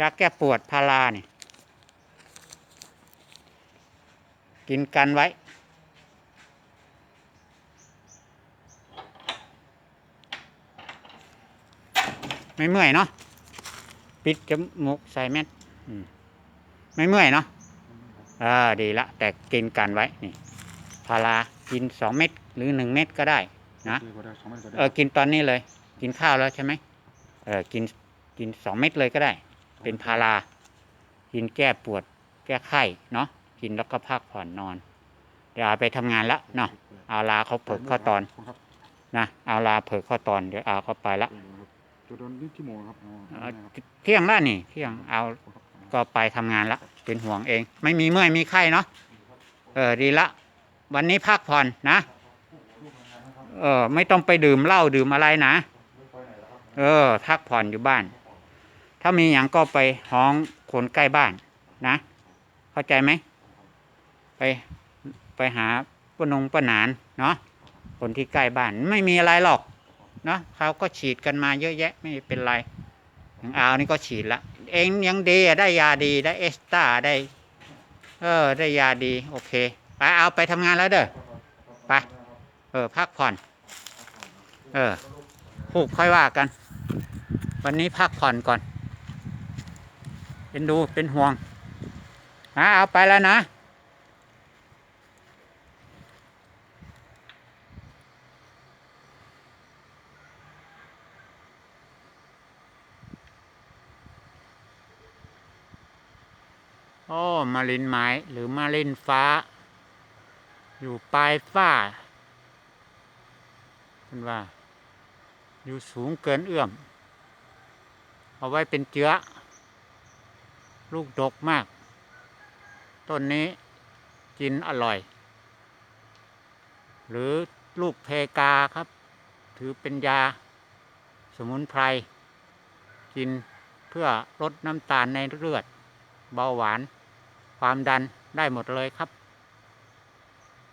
ยาแก้ปวดพาราเนี่ยกินกันไว้ ไม่เมื่อยเนาะปิดจมูกใส่แมสอืมไม่เมื่อยเนาะเออดีละ แต่กินกันไว้นี่พารากินสองเม็ดหรือหนึ่งเม็ดก็ได้นะดีกว่าได้สองเม็ดก็ได้เออกินตอนนี้เลย กินข้าวแล้วใช่ไหมเออกินกินสองเม็ดเลยก็ได้ เป็นพารากินแก้ปวดแก้ไข้เนาะกินแล้วก็พักผ่อนนอน เดี๋ยวเอาไปทำงานละเนาะเอาลาเขาเผิกเข้าตอนครับนะเอาลาเผิกเข้าตอนเดี๋ยวเอาเขาไปละจุดโดนนี่ที่โมงครับอ๋อเอ่อได้ครับเที่ยงละนี่ เที่ยงเอาก็ไปทำงานละเป็นห่วงเอง ไม่มีเมื่อยมีไข้เนาะเออดีละ วันนี้พักผ่อนนะเออไม่ต้องไปดื่มเหล้าดื่มอะไรนะ เออพักผ่อนอยู่บ้าน ถ้ามีอย่างก็ไปห้องคนใกล้บ้านนะ เข้าใจไหม ไปไปหาปนงปนานเนาะคนที่ใกล้บ้านไม่มีอะไรหรอกเนาะเขาก็ฉีดกันมาเยอะแยะไม่เป็นไรอย่างอาวนี่ก็ฉีดละเองยังดีได้ยาดีได้เอสตาได้เออได้ยาดี โอเค ไปเอาไปทำงานแล้วเด้อไปเออพักผ่อน เออผูกค่อยว่ากัน วันนี้พักผ่อนก่อน เป็นดูเป็นห่วงนะเอาไปแล้วนะโอ้มาลินไม้หรือมาลินฟ้า อยู่ปลายฟ้าคุณว่า อยู่สูงเกินเอื้อม เอาไว้เป็นเจื้อ ลูกดกมาก ต้นนี้กินอร่อย หรือลูกเพกาครับ ถือเป็นยาสมุนไพร กินเพื่อลดน้ำตาลในเลือด เบาหวาน ความดันได้หมดเลยครับ